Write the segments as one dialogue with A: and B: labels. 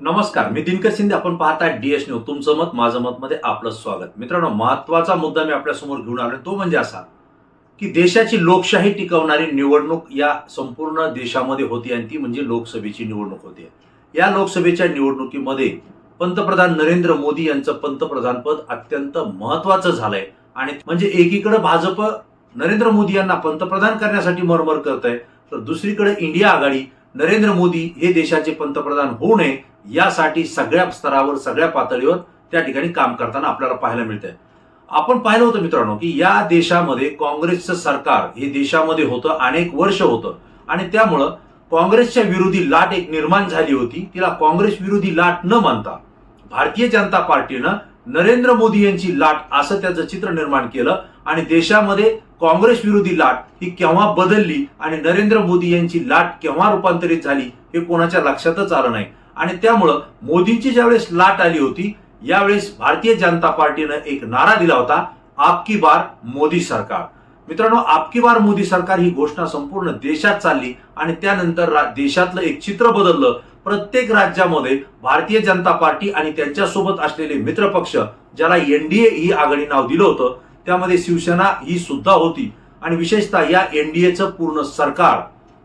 A: नमस्कार मी दिनकर शिंदे. आपण पाहता डीएस न्यूज तुमचं मत माझं मत मध्ये आपलं स्वागत. मित्रांनो महत्त्वाचा मुद्दा मी आपल्यासमोर घेऊन आलो तो म्हणजे असा की देशाची लोकशाही टिकवणारी निवडणूक या संपूर्ण देशामध्ये होती आणि ती म्हणजे लोकसभेची निवडणूक होती. या लोकसभेच्या निवडणुकीमध्ये पंतप्रधान नरेंद्र मोदी यांचं पंतप्रधानपद अत्यंत महत्वाचं झालंय. आणि म्हणजे एकीकडे भाजप नरेंद्र मोदी यांना पंतप्रधान करण्यासाठी मरमर करत आहे तर दुसरीकडे इंडिया आघाडी नरेंद्र मोदी हे देशाचे पंतप्रधान होऊ नये यासाठी सगळ्या स्तरावर सगळ्या पातळीवर त्या ठिकाणी काम करताना आपल्याला पाहायला मिळतंय. आपण पाहिलं होतं मित्रांनो की या देशामध्ये काँग्रेसचं सरकार हे देशामध्ये होतं अनेक वर्ष होतं. आणि त्यामुळं काँग्रेसच्या विरोधी लाट एक निर्माण झाली होती. तिला काँग्रेस विरोधी लाट न मानता भारतीय जनता पार्टीनं नरेंद्र मोदी यांची लाट असं त्याचं चित्र निर्माण केलं. आणि देशामध्ये काँग्रेस विरोधी लाट ही केव्हा बदलली आणि नरेंद्र मोदी यांची लाट केव्हा रूपांतरित झाली हे कोणाच्या लक्षातच आलं नाही. आणि त्यामुळं मोदींची ज्यावेळेस लाट आली होती यावेळेस भारतीय जनता पार्टीनं एक नारा दिला होता आपकी बार मोदी सरकार. मित्रांनो आपकी बार मोदी सरकार ही घोषणा संपूर्ण देशात चालली आणि त्यानंतर देशातलं एक चित्र बदललं. प्रत्येक राज्यामध्ये भारतीय जनता पार्टी आणि त्यांच्यासोबत असलेले मित्रपक्ष ज्याला एनडीए ही आघाडी नाव दिलं होतं त्यामध्ये शिवसेना ही सुद्धा होती. आणि विशेषतः या एनडीएचं पूर्ण सरकार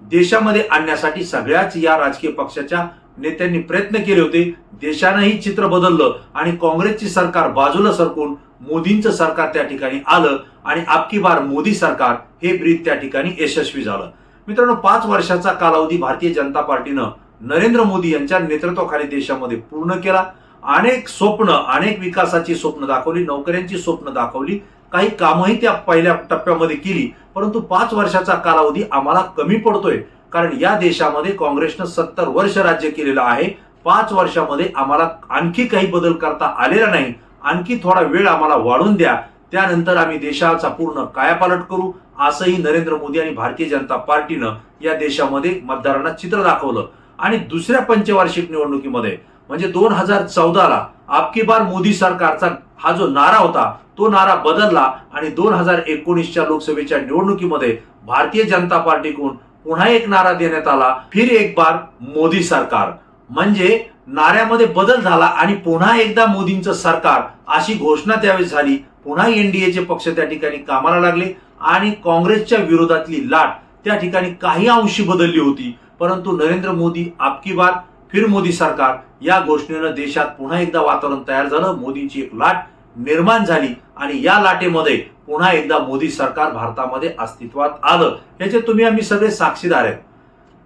A: देशामध्ये आणण्यासाठी सगळ्याच या राजकीय पक्षाच्या नेत्यांनी प्रयत्न केले होते. देशानंही चित्र बदललं आणि काँग्रेसची सरकार बाजूला सरकून मोदींचं सरकार त्या ठिकाणी आलं आणि आपकी बार मोदी सरकार हे ब्रीद त्या ठिकाणी यशस्वी झालं. मित्रांनो पाच वर्षाचा कालावधी भारतीय जनता पार्टीनं नरेंद्र मोदी यांच्या नेतृत्वाखाली देशामध्ये पूर्ण केला. अनेक स्वप्न अनेक विकासाची स्वप्न दाखवली नोकऱ्यांची स्वप्न दाखवली. काही कामही त्या पहिल्या टप्प्यामध्ये केली परंतु पाच वर्षाचा कालावधी आम्हाला कमी पडतोय. कारण या देशामध्ये काँग्रेसनं सत्तर वर्ष राज्य केलेलं आहे. पाच वर्षामध्ये आम्हाला आणखी काही बदल करता आलेला नाही. आणखी थोडा वेळ आम्हाला वाढून द्या. त्यानंतर आम्ही देशाचा पूर्ण कायापालट करू असंही नरेंद्र मोदी आणि भारतीय जनता पार्टीनं या देशामध्ये मतदारांना चित्र दाखवलं. आणि दुसऱ्या पंचवार्षिक निवडणुकीमध्ये म्हणजे दोन हजार चौदाला आपकी बार मोदी सरकारचा हा जो नारा होता तो नारा बदलला आणि दोन हजार एकोणीसच्या लोकसभेच्या निवडणुकीमध्ये भारतीय जनता पार्टीकडून पुन्हा एक नारा देण्यात आला. फिर एक बार मोदी सरकार. म्हणजे नाऱ्यामध्ये बदल झाला आणि पुन्हा एकदा मोदींचं सरकार अशी घोषणा त्यावेळेस झाली. पुन्हा एनडीएचे पक्ष त्या ठिकाणी कामाला लागले आणि काँग्रेसच्या विरोधातली लाट त्या ठिकाणी काही अंशी बदलली होती. परंतु नरेंद्र मोदी आपकी बार फिर मोदी सरकार या घोषणेनं देशात पुन्हा एकदा वातावरण तयार झालं. मोदींची एक लाट निर्माण झाली आणि या लाटेमध्ये पुन्हा एकदा मोदी सरकार भारतामध्ये अस्तित्वात आलं. याचे तुम्ही आम्ही सगळे साक्षीदार आहेत.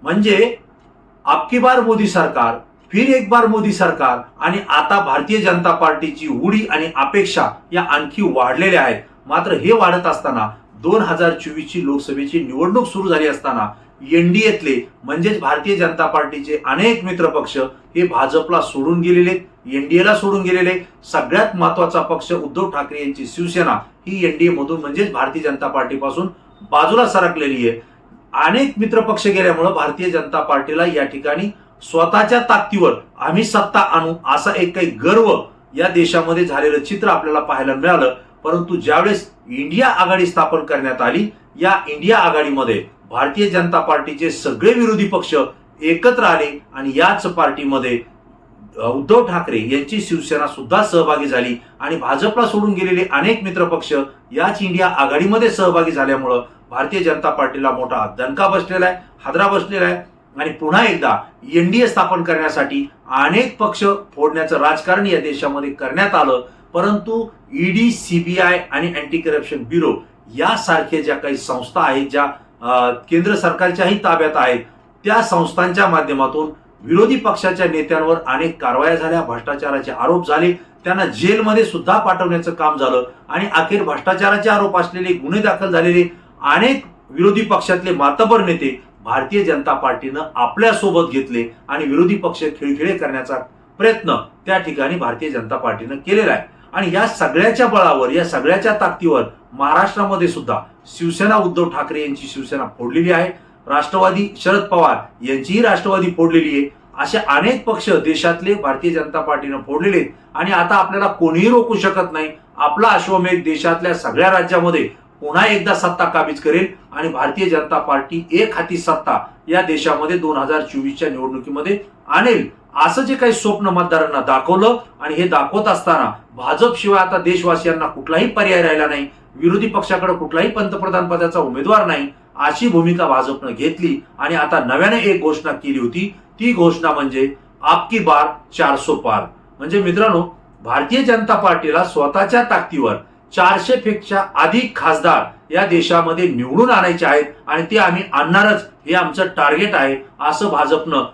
A: म्हणजे आपकी बार मोदी सरकार फिर एक बार मोदी सरकार आणि आता भारतीय जनता पार्टीची उडी आणि अपेक्षा या आणखी वाढलेल्या आहेत. मात्र हे वाढत असताना दोन हजार चोवीसची लोकसभेची निवडणूक सुरू झाली असताना एनडीएतले म्हणजेच भारतीय जनता पार्टीचे अनेक मित्रपक्ष हे भाजपला सोडून गेलेले एनडीएला सोडून गेलेले. सगळ्यात महत्त्वाचा पक्ष उद्धव ठाकरे यांची शिवसेना ही एनडीए मधून म्हणजेच भारतीय जनता पार्टीपासून बाजूला सरकलेली आहे. अनेक मित्रपक्ष गेल्यामुळं भारतीय जनता पार्टीला या ठिकाणी स्वतःच्या ताकदीवर आम्ही सत्ता आणू असा एक काही गर्व या देशामध्ये झालेलं चित्र आपल्याला पाहायला मिळालं. परंतु ज्यावेळेस इंडिया आघाडी स्थापन करण्यात आली या इंडिया आघाडीमध्ये भारतीय जनता पार्टीचे सगळे विरोधी पक्ष एकत्र आले आणि याच पार्टीमध्ये उद्धव ठाकरे यांची शिवसेना सुद्धा सहभागी झाली आणि भाजपला सोडून गेलेले अनेक मित्रपक्ष याच इंडिया आघाडीमध्ये सहभागी झाल्यामुळं भारतीय जनता पार्टीला मोठा दणका बसलेला आहे हादरा बसलेला आहे आणि पुन्हा एकदा एनडीए स्थापन करण्यासाठी अनेक पक्ष फोडण्याचं राजकारण या देशामध्ये करण्यात आलं. परंतु ईडी सीबीआय आणि अँटी करप्शन ब्युरो यासारख्या ज्या काही संस्था आहेत ज्या केंद्र सरकारच्याही ताब्यात आहेत. त्या संस्थांच्या माध्यमातून विरोधी पक्षाच्या नेत्यांवर अनेक कारवाया झाल्या भ्रष्टाचाराचे आरोप झाले. त्यांना जेलमध्ये सुद्धा पाठवण्याचं काम झालं आणि अखेर भ्रष्टाचाराचे आरोप असलेले गुन्हे दाखल झालेले अनेक विरोधी पक्षातले मातबर नेते भारतीय जनता पार्टीनं आपल्यासोबत घेतले आणि विरोधी पक्ष खिळखिळे करण्याचा प्रयत्न त्या ठिकाणी भारतीय जनता पार्टीनं केलेला आहे. आणि या सगळ्याच्या बळावर या सगळ्याच्या ताकदीवर महाराष्ट्रामध्ये सुद्धा शिवसेना उद्धव ठाकरे यांची शिवसेना फोडलेली आहे. राष्ट्रवादी शरद पवार यांचीही राष्ट्रवादी फोडलेली आहे. असे अनेक पक्ष देशातले भारतीय जनता पार्टीनं फोडलेले आहेत. आणि आता आपल्याला कोणीही रोखू शकत नाही. आपला अश्वमेध देशातल्या सगळ्या राज्यामध्ये पुन्हा एकदा सत्ता काबीज करेल. आणि भारतीय जनता पार्टी एक हाती सत्ता या देशामध्ये दोन हजार चोवीसच्या निवडणुकीमध्ये आणेल. असं जे काही स्वप्न मतदारांना दाखवलं आणि हे दाखवत असताना भाजप शिवाय आता देशवासियांना कुठलाही पर्याय राहिला नाही. विरोधी पक्षाकडे कुठलाही पंतप्रधान पदाचा उमेदवार नाही अशी भूमिका भाजपनं घेतली आणि आता नव्याने एक घोषणा केली होती. ती घोषणा म्हणजे आपकी बार चारसो पार. म्हणजे मित्रांनो भारतीय जनता पार्टीला स्वतःच्या ताकदीवर चारशे पेक्षा अधिक खासदार या देशामध्ये निवडून आणायचे आहेत आणि ते आम्ही आणणारच. हे आमचं टार्गेट आहे असं भाजपनं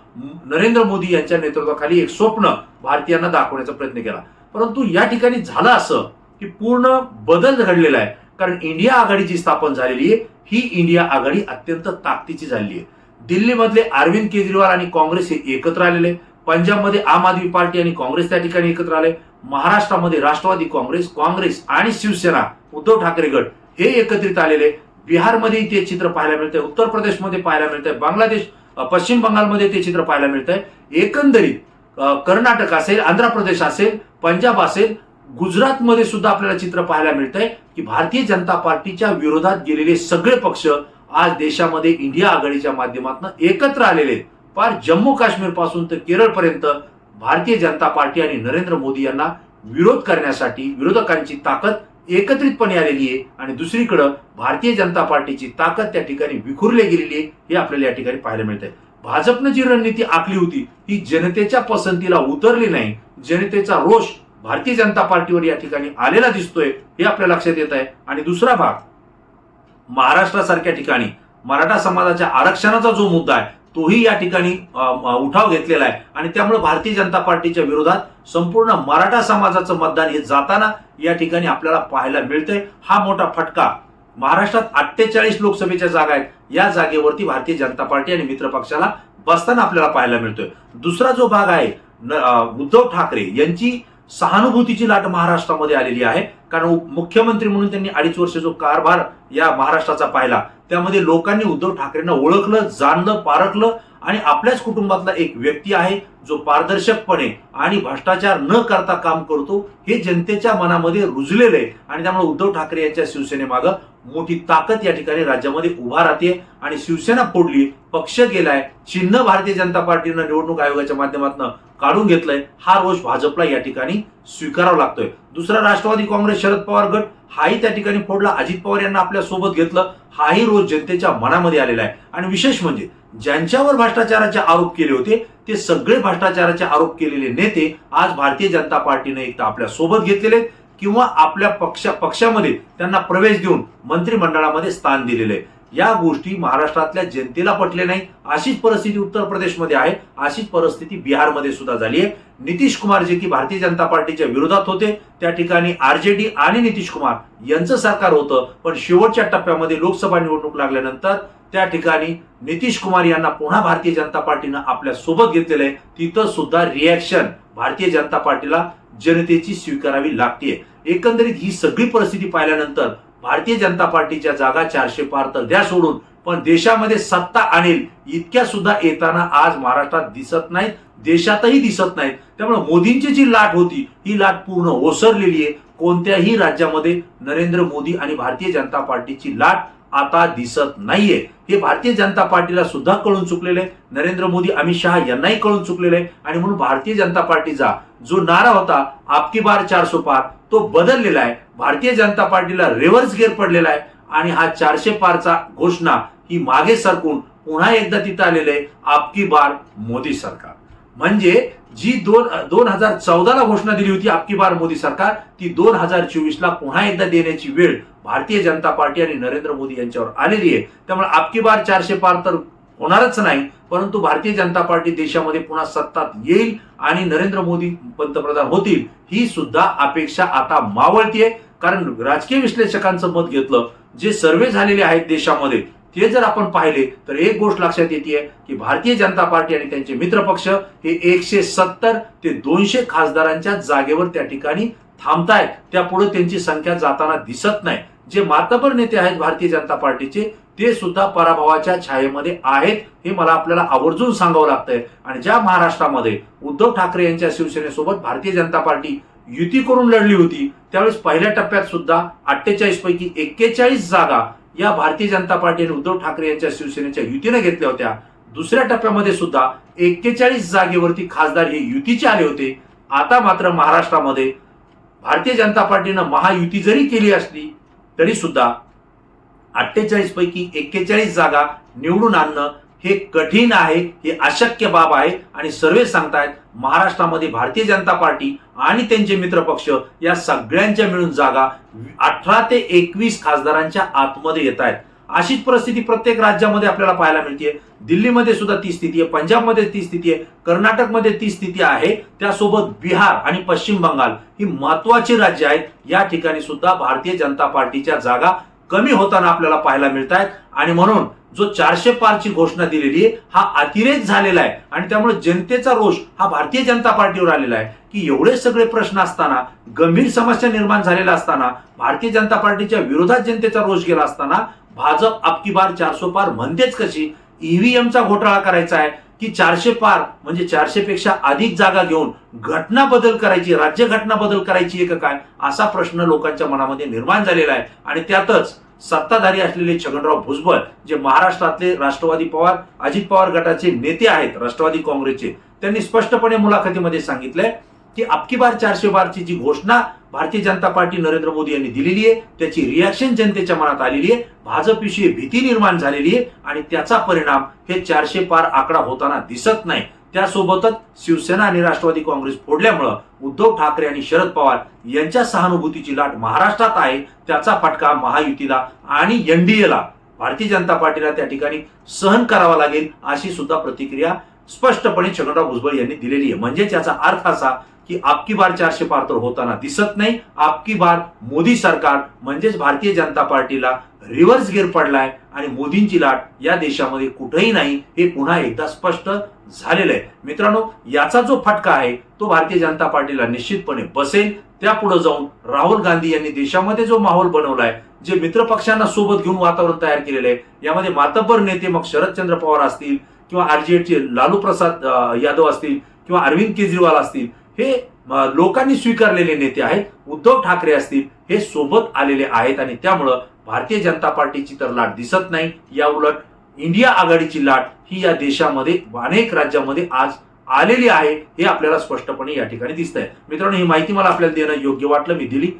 A: नरेंद्र मोदी यांच्या नेतृत्वाखाली एक स्वप्न भारतीयांना दाखवण्याचा प्रयत्न केला. परंतु या ठिकाणी झालं असं की पूर्ण बदल घडलेला आहे. कारण इंडिया आघाडीची स्थापन झालेली आहे ही इंडिया आघाडी अत्यंत ताकदीची झालेली आहे. दिल्लीमधले अरविंद केजरीवाल आणि काँग्रेस हे एकत्र आलेले पंजाबमध्ये आम आदमी पार्टी आणि काँग्रेस त्या ठिकाणी एकत्र आले महाराष्ट्रामध्ये राष्ट्रवादी काँग्रेस काँग्रेस आणि शिवसेना उद्धव ठाकरे गट हे एकत्रित आलेले बिहारमध्ये ते चित्र पाहायला मिळतंय उत्तर प्रदेशमध्ये पाहायला मिळतंय बांगलादेश पश्चिम बंगालमध्ये ते चित्र पाहायला मिळतंय एकंदरीत कर्नाटक असेल आंध्र प्रदेश असेल पंजाब असेल गुजरातमध्ये सुद्धा आपल्याला चित्र पाहायला मिळतंय की भारतीय जनता पार्टीच्या विरोधात गेलेले सगळे पक्ष आज देशामध्ये इंडिया आघाडीच्या माध्यमातून एकत्र आलेले आहेत. फार जम्मू काश्मीरपासून तर केरळपर्यंत भारतीय जनता पार्टी आणि नरेंद्र मोदी यांना विरोध करण्यासाठी विरोधकांची ताकद एकत्रितपणे आलेली आहे आणि दुसरीकडं भारतीय जनता पार्टीची ताकद त्या ठिकाणी विखुरली गेलेली आहे हे आपल्याला या ठिकाणी पाहायला मिळत आहे भाजपनं जी रणनीती आखली होती ही जनतेच्या पसंतीला उतरली नाही जनतेचा रोष भारतीय जनता पार्टीवर या ठिकाणी आलेला दिसतोय हे आपल्या लक्षात येत आहे. आणि दुसरा भाग महाराष्ट्रासारख्या ठिकाणी मराठा समाजाच्या आरक्षणाचा जो मुद्दा आहे तोही या ठिकाणी उठाव घेतलेला आहे. आणि त्यामुळे भारतीय जनता पार्टीच्या विरोधात संपूर्ण मराठा समाजाचं मतदान हे जाताना या ठिकाणी आपल्याला पाहायला मिळतंय. हा मोठा फटका महाराष्ट्रात अठ्ठेचाळीस लोकसभेच्या जागा आहेत. या जागेवरती भारतीय जनता पार्टी आणि मित्र पक्षाला बसताना आपल्याला पाहायला मिळतोय. दुसरा जो भाग आहे न- उद्धव ठाकरे यांची सहानुभूतीची लाट महाराष्ट्रामध्ये आलेली आहे. कारण मुख्यमंत्री म्हणून त्यांनी अडीच वर्ष जो कारभार या महाराष्ट्राचा पाहिला त्यामध्ये लोकांनी उद्धव ठाकरेंना ओळखलं जाणलं पारखलं आणि आपल्याच कुटुंबातला एक व्यक्ती आहे जो पारदर्शकपणे आणि भ्रष्टाचार न करता काम करतो हे जनतेच्या मनामध्ये रुजलेलं आहे. आणि त्यामुळे उद्धव ठाकरे यांच्या शिवसेनेमागं मोठी ताकद या ठिकाणी राज्यामध्ये उभा राहते आणि शिवसेना फोडली पक्ष गेलाय. चिन्ह भारतीय जनता पार्टीनं निवडणूक आयोगाच्या माध्यमातून काढून घेतलंय हा रोष भाजपला या ठिकाणी स्वीकारावा लागतोय. दुसरा राष्ट्रवादी काँग्रेस शरद पवार गट हाही त्या ठिकाणी फोडला. अजित पवार यांना आपल्यासोबत घेतलं. हाही रोज जनतेच्या मनामध्ये आलेला आहे. आणि विशेष म्हणजे ज्यांच्यावर भ्रष्टाचाराचे आरोप केले होते ते सगळे भ्रष्टाचाराचे आरोप केलेले नेते आज भारतीय जनता पार्टीने एक तर आपल्यासोबत घेतलेले किंवा आपल्या पक्ष पक्षामध्ये त्यांना प्रवेश देऊन मंत्रिमंडळामध्ये स्थान दिलेले आहे या गोष्टी महाराष्ट्रातल्या जनतेला पटले नाही अशीच परिस्थिती उत्तर प्रदेशमध्ये आहे. अशीच परिस्थिती बिहारमध्ये सुद्धा झाली आहे नितीश कुमार जे की भारतीय जनता पार्टीच्या विरोधात होते त्या ठिकाणी आरजेडी आणि नितीश कुमार यांचं सरकार होतं पण शेवटच्या टप्प्यामध्ये लोकसभा निवडणूक लागल्यानंतर त्या ठिकाणी नितीश कुमार यांना पुन्हा भारतीय जनता पार्टीनं आपल्यासोबत घेतलेलं आहे. तिथं सुद्धा रिॲक्शन भारतीय जनता पार्टीला जनतेची स्वीकारावी लागते एकंदरीत ही सगळी परिस्थिती पाहिल्यानंतर भारतीय जनता पार्टीच्या जागा चारशे पार तर द्या सोडून. पण देशामध्ये सत्ता आणेल इतक्या सुद्धा येताना आज महाराष्ट्रात दिसत नाहीत देशातही दिसत नाहीत. त्यामुळे मोदींची जी लाट होती ही लाट पूर्ण ओसरलेली आहे. कोणत्याही राज्यामध्ये नरेंद्र मोदी आणि भारतीय जनता पार्टीची लाट आता दिसत नाहीये. हे भारतीय जनता पार्टीला सुद्धा कळून चुकलेले नरेंद्र मोदी अमित शहा यांनाही कळून चुकलेले आहे. आणि म्हणून भारतीय जनता पार्टीचा जो नारा होता आपकी बार चारशो पार तो बदललेला आहे. भारतीय जनता पार्टीला रिव्हर्स गेअर पडलेला आहे. आणि हा चारशे पारचा घोषणा ही मागे सरकून पुन्हा एकदा तिथं आलेले आपकी बार मोदी सरकार. म्हणजे जी दोन दोन हजार चौदाला घोषणा दिली होती आपकी बार मोदी सरकार ती दोन हजार चोवीसला पुन्हा एकदा देण्याची वेळ भारतीय जनता पार्टी आणि नरेंद्र मोदी यांच्यावर आलेली आहे. त्यामुळे आपकी बार चारशे पार तर होणारच नाही परंतु भारतीय जनता पार्टी देशामध्ये पुन्हा सत्तात येईल आणि नरेंद्र मोदी पंतप्रधान होतील ही सुद्धा अपेक्षा आता मावळतीये. कारण राजकीय विश्लेषकांचं मत घेतलं जे सर्वे झालेले आहेत देशामध्ये ते जर आपण पाहिले तर एक गोष्ट लक्षात येते की भारतीय जनता पार्टी आणि त्यांचे मित्रपक्ष हे एकशे सत्तर ते दोनशे खासदारांच्या जागेवर त्या ठिकाणी थांबतायत. त्यापुढे त्यांची संख्या जाताना दिसत नाही. जे मातबर नेते आहेत भारतीय जनता पार्टीचे ते सुद्धा पराभवाच्या छायेमध्ये आहेत हे मला आपल्याला आवर्जून सांगावं लागतंय. आणि ज्या महाराष्ट्रामध्ये उद्धव ठाकरे यांच्या शिवसेनेसोबत भारतीय जनता पार्टी युती करून लढली होती त्यावेळेस पहिल्या टप्प्यात सुद्धा अठ्ठेचाळीस पैकी एक्केचाळीस जागा या भारतीय जनता पार्टी आणि उद्धव ठाकरे यांच्या शिवसेनेच्या युतीने घेतल्या होत्या. दुसऱ्या टप्प्यामध्ये सुद्धा एक्केचाळीस जागेवरती खासदार हे युतीचे आले होते. आता मात्र महाराष्ट्रामध्ये भारतीय जनता पार्टीनं महायुती जरी केली असली तरी सुद्धा अठ्ठेचाळीस पैकी एक्केचाळीस जागा निवडून आणणं हे कठीण आहे हे अशक्य बाब आहे. आणि सर्वे सांगतायत महाराष्ट्रामध्ये भारतीय जनता पार्टी आणि त्यांचे मित्रपक्ष या सगळ्यांच्या मिळून जागा अठरा ते एकवीस खासदारांच्या आतमध्ये येत आहेत. अशीच परिस्थिती प्रत्येक राज्यामध्ये आपल्याला पाहायला मिळते दिल्लीमध्ये सुद्धा ती स्थिती आहे पंजाबमध्ये ती स्थिती आहे कर्नाटकमध्ये ती स्थिती आहे. त्यासोबत बिहार आणि पश्चिम बंगाल ही महत्वाची राज्य आहेत. या ठिकाणी सुद्धा भारतीय जनता पार्टीच्या जागा कमी होताना आपल्याला पाहायला मिळत आहेत आणि म्हणून जो चारशे पारची घोषणा दिलेली आहे हा अतिरेक झालेला आहे. आणि त्यामुळे जनतेचा रोष हा भारतीय जनता पार्टीवर आलेला आहे की एवढे सगळे प्रश्न असताना गंभीर समस्या निर्माण झालेल्या असताना भारतीय जनता पार्टीच्या विरोधात जनतेचा रोष गेला असताना भाजप अबकी बार चारशे पार म्हणतेच कशी ईव्हीएमचा घोटाळा करायचा आहे. की चारशे पार म्हणजे चारशे पेक्षा अधिक जागा घेऊन घटना बदल करायची राज्य घटना बदल करायची आहे का काय? असा प्रश्न लोकांच्या मनामध्ये निर्माण झालेला आहे. आणि त्यातच सत्ताधारी असलेले छगनराव भुजबळ जे महाराष्ट्रातले राष्ट्रवादी पवार अजित पवार गटाचे नेते आहेत राष्ट्रवादी काँग्रेसचे त्यांनी स्पष्टपणे मुलाखतीमध्ये सांगितलंय की अबकी बार चारशे बारची जी घोषणा भारतीय जनता पार्टी नरेंद्र मोदी यांनी दिलेली आहे. त्याची रिॲक्शन जनतेच्या मनात आलेली आहे. भाजपविषयी भीती निर्माण झालेली आहे. आणि त्याचा परिणाम हे चारशे पार आकडा होताना दिसत नाही. त्यासोबतच शिवसेना आणि राष्ट्रवादी काँग्रेस फोडल्यामुळं उद्धव ठाकरे आणि शरद पवार यांच्या सहानुभूतीची लाट महाराष्ट्रात आहे. त्याचा फटका महायुतीला आणि एनडीएला भारतीय जनता पार्टीला त्या ठिकाणी सहन करावा लागेल अशी सुद्धा प्रतिक्रिया स्पष्टपणे छगनराव भुजबळ यांनी दिलेली आहे. म्हणजे याचा अर्थ असा की आपकी बार चारशे पार तर होताना दिसत नाही. आपकी बार मोदी सरकार म्हणजेच भारतीय जनता पार्टीला रिव्हर्स गिअर पडलाय आणि मोदींची लाट या देशामध्ये कुठेही नाही हे पुन्हा एकदा स्पष्ट झालेलं आहे. मित्रांनो याचा जो फटका आहे तो भारतीय जनता पार्टीला निश्चितपणे बसेल. त्यापुढे जाऊन राहुल गांधी यांनी देशामध्ये जो माहोल बनवलाय जे मित्रपक्षांना सोबत घेऊन वातावरण तयार केलेलं आहे यामध्ये मातब्बर नेते मग शरदचंद्र पवार असतील किंवा आरजेडचे लालू प्रसाद यादव असतील किंवा अरविंद केजरीवाल असतील हे लोकांनी स्वीकारलेले नेते आहेत उद्धव ठाकरे असतील हे सोबत आलेले आहेत आणि त्यामुळं भारतीय जनता पार्टीची तर लाट दिसत नाही. या उलट इंडिया आघाडीची लाट ही या देशामध्ये अनेक राज्यामध्ये आज आलेली आहे हे आपल्याला स्पष्टपणे या ठिकाणी दिसतंय. मित्रांनो ही माहिती मला आपल्याला देणं योग्य वाटलं मी दिली.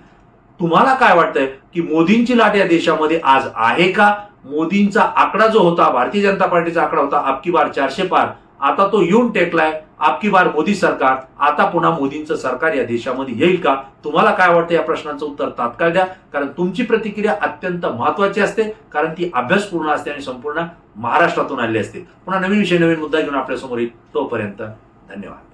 A: तुम्हाला काय वाटतंय की मोदींची लाट या देशामध्ये आज आहे का? मोदींचा आकडा जो होता भारतीय जनता पार्टीचा आकडा होता आपकी बार चारशे पार. आता तो येऊन टेकलाय. आपकी बार मोदी सरकार आता पुन्हा मोदींचं सरकार या देशामध्ये येईल का? तुम्हाला काय वाटतं या प्रश्नाचं उत्तर तात्काळ द्या. कारण तुमची प्रतिक्रिया अत्यंत महत्वाची असते. कारण ती अभ्यासपूर्ण असते आणि संपूर्ण महाराष्ट्रातून आलेली असते. पुन्हा नवीन विषय नवीन मुद्दा घेऊन आपल्यासमोर येईल तोपर्यंत धन्यवाद.